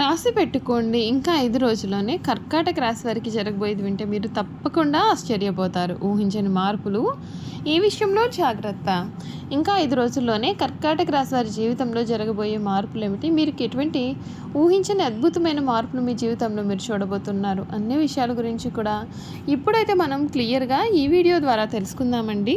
రాసి పెట్టుకోండి. ఇంకా ఐదు రోజుల్లోనే కర్కాటక రాశి వారికి జరగబోయేది వింటే మీరు తప్పకుండా ఆశ్చర్యపోతారు. ఊహించని మార్పులు. ఈ విషయంలో జాగ్రత్త. ఇంకా ఐదు రోజుల్లోనే కర్కాటక రాశి వారి జీవితంలో జరగబోయే మార్పులు ఏమిటి మీరు ఎటువంటి ఊహించని అద్భుతమైన మార్పులు మీ జీవితంలో మీరు చూడబోతున్నారు? అన్ని విషయాల గురించి కూడా ఇప్పుడైతే మనం క్లియర్గా ఈ వీడియో ద్వారా తెలుసుకుందామండి.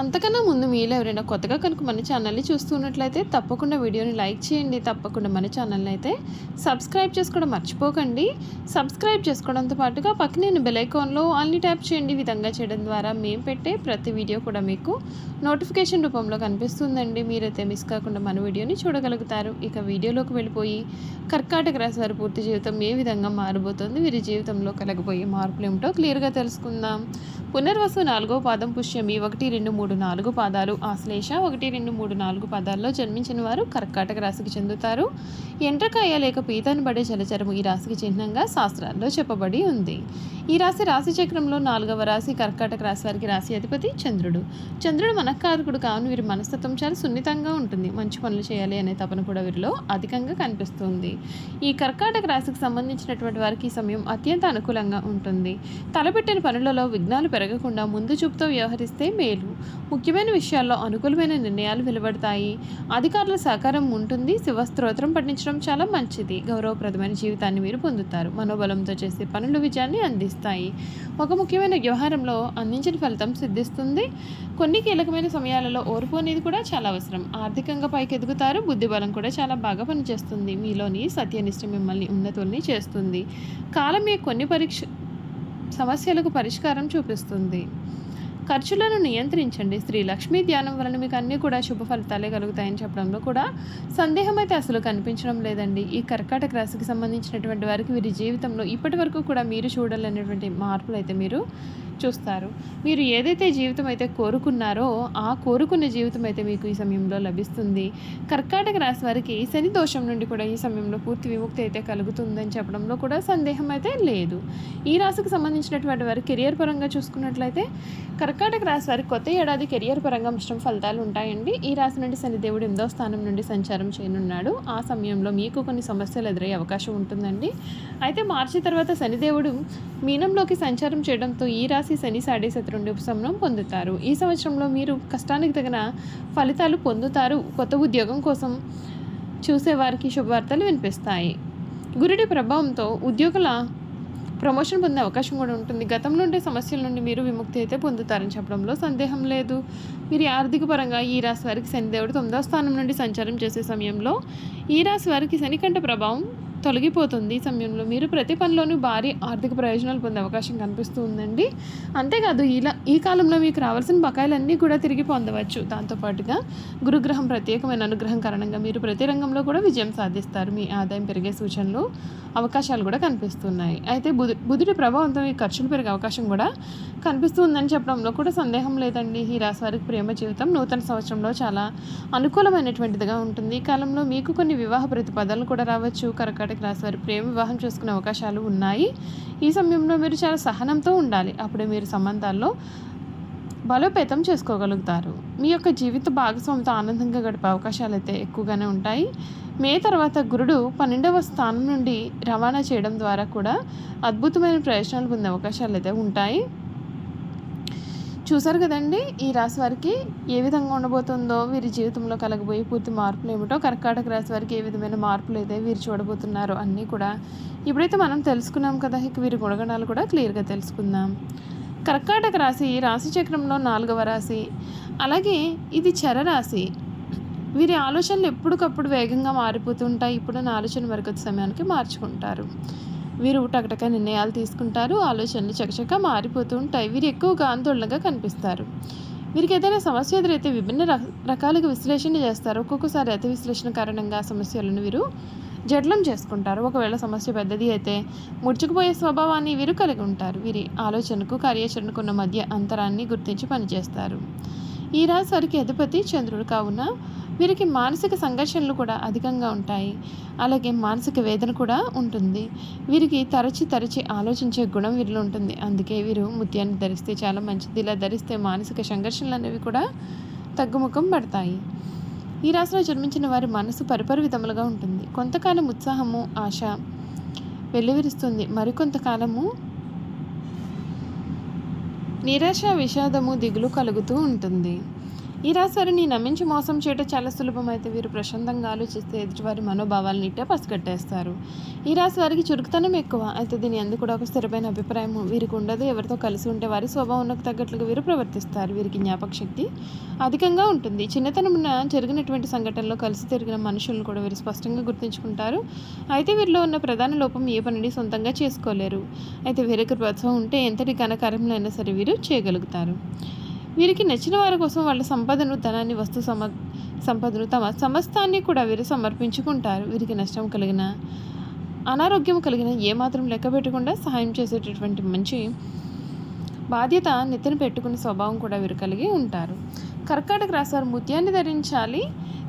అంతకన్నా ముందు మీలో ఎవరైనా కొత్తగా కనుక మన ఛానల్ని చూస్తున్నట్లయితే తప్పకుండా వీడియోని లైక్ చేయండి. తప్పకుండా మన ఛానల్ని అయితే సబ్స్క్రైబ్ చేసుకోవడం మర్చిపోకండి. సబ్స్క్రైబ్ చేసుకోవడంతో పాటుగా పక్కనే బెల్ ఐకాన్లో ఆల్ని ట్యాప్ చేయండి. విధంగా చేయడం ద్వారా మేము పెట్టే ప్రతి వీడియో కూడా మీకు నోటిఫికేషన్ రూపంలో కనిపిస్తుందండి. మీరైతే మిస్ కాకుండా మన వీడియోని చూడగలుగుతారు. ఇక వీడియోలోకి వెళ్ళిపోయి కర్కాటక రాశి వారి పూర్తి జీవితం ఏ విధంగా మారిపోతుంది వీరి జీవితంలో కలగబోయే మార్పులు ఏమిటో క్లియర్గా తెలుసుకుందాం. పునర్వసు నాలుగో పాదం పుష్యమి ఒకటి రెండు మూడు నాలుగు పాదాలు. ఆశ్లేష ఒకటి రెండు మూడు నాలుగు పాదాల్లో జన్మించిన వారు కర్కాటక రాశికి చెందుతారు. ఎండ్రకాయ లేక పీతాను పడే జలచరము ఈ రాశికి చిహ్నంగా శాస్త్రాల్లో చెప్పబడి ఉంది. ఈ రాశి రాశి చక్రంలో నాలుగవ రాశి కర్కాటక రాశి వారికి రాశి అధిపతి చంద్రుడు. చంద్రుడు మనఃకారకుడు కావున వీరి మనస్తత్వం చాలా సున్నితంగా ఉంటుంది. మంచి పనులు చేయాలి అనే తపన కూడా వీరిలో అధికంగా కనిపిస్తుంది. ఈ కర్కాటక రాశికి సంబంధించినటువంటి వారికి ఈ సమయం అత్యంత అనుకూలంగా ఉంటుంది. తలపెట్టిన పనులలో విఘ్నాలు పెరగకుండా ముందు చూపుతో వ్యవహరిస్తే మేలు. ముఖ్యమైన విషయాల్లో అనుకూలమైన నిర్ణయాలు వెలువడతాయి. అధికారుల సహకారం ఉంటుంది. శివస్తోత్రం పఠించడం చాలా మంచిది. గౌరవప్రదమైన జీవితాన్ని మీరు పొందుతారు. మనోబలంతో చేసే పనులు విజయాన్ని అందిస్తాయి. ఒక ముఖ్యమైన వ్యవహారంలో అందించిన ఫలితం సిద్ధిస్తుంది. కొన్ని కీలకమైన సమయాలలో ఓర్పు అనేది కూడా చాలా అవసరం. ఆర్థికంగా పైకి ఎదుగుతారు బుద్ధిబలం కూడా చాలా బాగా పనిచేస్తుంది. మీలోని సత్యనిష్ట మిమ్మల్ని ఉన్నతుల్ని చేస్తుంది. కాలం మీ కొన్ని పరీక్ష సమస్యలకు పరిష్కారం చూపిస్తుంది. ఖర్చులను నియంత్రించండి. శ్రీ లక్ష్మీ ధ్యానం వలన మీకు అన్నీ కూడా శుభ ఫలితాలే కలుగుతాయని చెప్పడంలో కూడా సందేహం అయితే అసలు కనిపించడం లేదండి. ఈ కర్కాటక రాశికి సంబంధించినటువంటి వారికి వీరి జీవితంలో ఇప్పటి వరకు కూడా మీరు చూడాలనేటువంటి మార్పులు అయితే మీరు చూస్తారు. మీరు ఏదైతే జీవితం అయితే కోరుకున్నారో ఆ కోరుకున్న జీవితం అయితే మీకు ఈ సమయంలో లభిస్తుంది. కర్కాటక రాశి వారికి శని దోషం నుండి కూడా ఈ సమయంలో పూర్తి విముక్తి అయితే కలుగుతుందని చెప్పడంలో కూడా సందేహం అయితే లేదు. ఈ రాశికి సంబంధించినటువంటి వారి కెరియర్ పరంగా చూసుకున్నట్లయితే కర్కాటక రాశి వారికి కొత్త ఏడాది కెరియర్ పరంగా మిశ్రమ ఫలితాలు ఉంటాయండి. ఈ రాశి నుండి శనిదేవుడు ఎనిమిదో స్థానం నుండి సంచారం చేయనున్నాడు. ఆ సమయంలో మీకు కొన్ని సమస్యలు ఎదురయ్యే అవకాశం ఉంటుందండి. అయితే మార్చి తర్వాత శనిదేవుడు మీనంలోకి సంచారం చేయడంతో ఈ రాశి శని సాడే నుండి ఉపశమనం పొందుతారు. ఈ సంవత్సరంలో మీరు కష్టానికి తగిన ఫలితాలు పొందుతారు. కొత్త ఉద్యోగం కోసం చూసేవారికి శుభవార్తలు వినిపిస్తాయి. గురుడి ప్రభావంతో ఉద్యోగుల ప్రమోషన్ పొందే అవకాశం కూడా ఉంటుంది. గతంలో ఉండే సమస్యల నుండి మీరు విముక్తి అయితే పొందుతారని చెప్పడంలో సందేహం లేదు. మీరు ఆర్థిక పరంగా ఈ రాశి వారికి శనిదేవుడు తొమ్మిదో స్థానం నుండి సంచారం చేసే సమయంలో ఈ రాశి వారికి శనికంట ప్రభావం తొలగిపోతుంది ఈ సమయంలో. మీరు ప్రతి పనిలోనూ భారీ ఆర్థిక ప్రయోజనాలు పొందే అవకాశం కనిపిస్తూ ఉందండి అంతేకాదు ఇలా ఈ కాలంలో మీకు రావాల్సిన బకాయిలన్నీ కూడా తిరిగి పొందవచ్చు. దాంతోపాటుగా గురుగ్రహం ప్రత్యేకమైన అనుగ్రహం కారణంగా మీరు ప్రతి రంగంలో కూడా విజయం సాధిస్తారు. మీ ఆదాయం పెరిగే సూచనలు అవకాశాలు కూడా కనిపిస్తున్నాయి. అయితే బుధు బుధుడి ప్రభావంతో మీ ఖర్చులు పెరిగే అవకాశం కూడా కనిపిస్తుందని చెప్పడంలో కూడా సందేహం లేదండి. ఈ రాశి వారికి ప్రేమ జీవితం నూతన సంవత్సరంలో చాలా అనుకూలమైనటువంటిదిగా ఉంటుంది. ఈ కాలంలో మీకు కొన్ని వివాహ ప్రతిపాదనలు కూడా రావచ్చు. కరకట కర్కాటక రాశి వారి ప్రేమ వివాహం చేసుకునే అవకాశాలు ఉన్నాయి. ఈ సమయంలో మీరు చాలా సహనంతో ఉండాలి. అప్పుడే మీరు సంబంధాల్లో బలోపేతం చేసుకోగలుగుతారు. మీ యొక్క జీవిత భాగస్వామితో ఆనందంగా గడిపే అవకాశాలు అయితే ఎక్కువగానే ఉంటాయి. మే తర్వాత గురుడు పన్నెండవ స్థానం నుండి రవాణా చేయడం ద్వారా కూడా అద్భుతమైన ప్రయోజనాలు పొందే అవకాశాలు అయితే ఉంటాయి. చూసారు కదండి ఈ రాశి వారికి ఏ విధంగా ఉండబోతుందో వీరి జీవితంలో కలగబోయే పూర్తి మార్పులు ఏమిటో కర్కాటక రాశి వారికి ఏ విధమైన మార్పులు అయితే వీరు చూడబోతున్నారో అన్నీ కూడా ఇప్పుడైతే మనం తెలుసుకున్నాం కదా ఇక వీరి గుణగణాలు కూడా క్లియర్గా తెలుసుకుందాం. కర్కాటక రాశి రాశి చక్రంలో నాలుగవ రాశి అలాగే ఇది చరరాశి వీరి ఆలోచనలు ఎప్పటికప్పుడు వేగంగా మారిపోతుంటాయి ఇప్పుడున్న ఆలోచన మరికొద్ది సమయానికి మార్చుకుంటారు. వీరు టకటక నిర్ణయాలు తీసుకుంటారు ఆలోచనలు చకచక మారిపోతూ ఉంటాయి. వీరు ఎక్కువగా ఆందోళనగా కనిపిస్తారు. వీరికి ఏదైనా సమస్య ఎదురైతే విభిన్న రక- రకాలుగా విశ్లేషణ చేస్తారు. ఒక్కొక్కసారి అతి విశ్లేషణ కారణంగా సమస్యలను వీరు జడ్లం చేసుకుంటారు. ఒకవేళ సమస్య పెద్దది అయితే ముడుచుకుపోయే స్వభావాన్ని వీరు కలిగి ఉంటారు. వీరి ఆలోచనకు కార్యాచరణకు ఉన్న మధ్య అంతరాన్ని గుర్తించి పనిచేస్తారు. ఈ రాశి వారికి అధిపతి చంద్రుడు కావున వీరికి మానసిక సంఘర్షణలు కూడా అధికంగా ఉంటాయి. అలాగే మానసిక వేదన కూడా ఉంటుంది. వీరికి తరచి తరచి ఆలోచించే గుణం వీరిలో ఉంటుంది. అందుకే వీరు ముత్యాన్ని ధరిస్తే చాలా మంచిది. ఇలా ధరిస్తే మానసిక సంఘర్షణలు అనేవి కూడా తగ్గుముఖం పడతాయి. ఈ రాశిలో జన్మించిన వారి మనసు పరిపరి విధములుగా ఉంటుంది. కొంతకాలం ఉత్సాహము ఆశ వెల్లివిరుస్తుంది. మరికొంతకాలము నిరాశ విషాదము దిగులు కలుగుతూ ఉంటుంది. ఈ రాశి వారిని నమ్మించి మోసం చేయడం చాలా సులభమైతే వీరు ప్రశాంతంగా ఆలోచిస్తే ఎదుటివారి మనోభావాలను ఇట్టే పసిగట్టేస్తారు. ఈ రాశి వారికి చురుకుతనం ఎక్కువ. అయితే దీని ఎందుకు కూడా ఒక స్థిరమైన అభిప్రాయం వీరికి ఉండదు. ఎవరితో కలిసి ఉంటే వారి స్వభావంకు తగ్గట్లుగా వీరు ప్రవర్తిస్తారు. వీరికి జ్ఞాపక శక్తి అధికంగా ఉంటుంది. చిన్నతనమున జరిగినటువంటి సంఘటనలో కలిసి తిరిగిన మనుషులను కూడా వీరు స్పష్టంగా గుర్తుంచుకుంటారు. అయితే వీరిలో ఉన్న ప్రధాన లోపం ఏ పనిని సొంతంగా చేసుకోలేరు. అయితే వీరికి ప్రోత్సాహం ఉంటే ఎంతటి ఘనకార్యములైనా సరే వీరు చేయగలుగుతారు. వీరికి నచ్చిన వారి కోసం వాళ్ళ సంపదను ధనాన్ని వస్తు సమ సంపదను తమ సమస్తాన్ని కూడా వీరు సమర్పించుకుంటారు. వీరికి నష్టం కలిగిన అనారోగ్యం కలిగిన ఏమాత్రం లెక్క పెట్టకుండా సహాయం చేసేటటువంటి మంచి బాధ్యత నెత్తిన పెట్టుకునే స్వభావం కూడా వీరు కలిగి ఉంటారు. కర్కాటక రాశివారు ముత్యాన్ని ధరించాలి.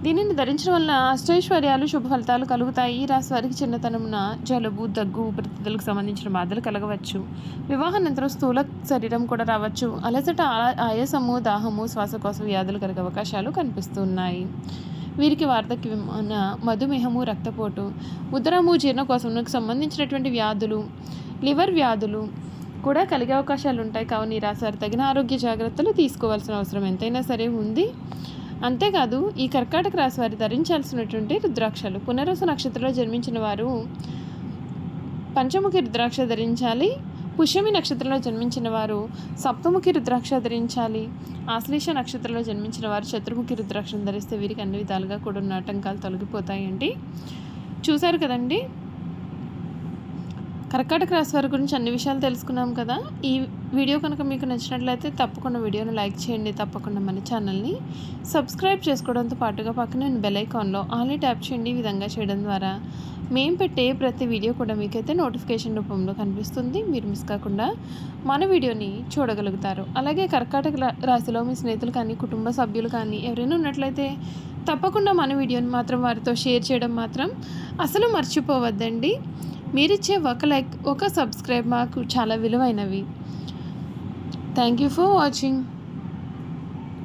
దీనిని ధరించడం వల్ల అష్టైశ్వర్యాలు శుభ ఫలితాలు కలుగుతాయి. ఈ రాశి వారికి చిన్నతనమున జలుబు దగ్గు ఊపిరితిత్తులకు సంబంధించిన బాధలు కలగవచ్చు. వివాహానంతరం స్థూల శరీరం కూడా రావచ్చు. అలసట ఆయాసము దాహము శ్వాసకోశ వ్యాధులు కలిగే అవకాశాలు కనిపిస్తున్నాయి. వీరికి వార్ధక్యమైన మధుమేహము రక్తపోటు ఉదరము జీర్ణకోశంకు సంబంధించినటువంటి వ్యాధులు లివర్ వ్యాధులు కూడా కలిగే అవకాశాలు ఉంటాయి కావున ఈ రాశి తగిన ఆరోగ్య జాగ్రత్తలు తీసుకోవాల్సిన అవసరం ఎంతైనా సరే ఉంది. అంతేకాదు ఈ కర్కాటక రాశి వారు ధరించాల్సినటువంటి రుద్రాక్షలు. పునరస నక్షత్రంలో జన్మించిన వారు పంచముఖి రుద్రాక్ష ధరించాలి. పుష్యమి నక్షత్రంలో జన్మించిన వారు సప్తముఖి రుద్రాక్ష ధరించాలి. ఆశ్లేష నక్షత్రంలో జన్మించిన వారు చతుర్ముఖి రుద్రాక్షను ధరిస్తే వీరికి అన్ని విధాలుగా కూడా ఉన్న ఆటంకాలు తొలగిపోతాయండి. చూశారు కదండి? కర్కాటక రాశి వారి గురించి అన్ని విషయాలు తెలుసుకున్నాం కదా. ఈ వీడియో కనుక మీకు నచ్చినట్లయితే తప్పకుండా వీడియోను లైక్ చేయండి తప్పకుండా మన ఛానల్ని సబ్స్క్రైబ్ చేసుకోవడంతో పాటుగా పక్కన బెల్ ఐకాన్లో ఆల్రెడీ ట్యాప్ చేయండి ఈ విధంగా చేయడం ద్వారా. మేము పెట్టే ప్రతి వీడియో కూడా మీకైతే నోటిఫికేషన్ రూపంలో కనిపిస్తుంది. మీరు మిస్ కాకుండా మన వీడియోని చూడగలుగుతారు. అలాగే కర్కాటక రాశిలో మీ స్నేహితులు కానీ కుటుంబ సభ్యులు కానీ ఎవరైనా ఉన్నట్లయితే తప్పకుండా మన వీడియోని మాత్రం వారితో షేర్ చేయడం మాత్రం అసలు మర్చిపోవద్దండి. మీరిచ్చే ఒక లైక్ ఒక సబ్స్క్రైబ్ మాకు చాలా విలువైనవి. Thank you for watching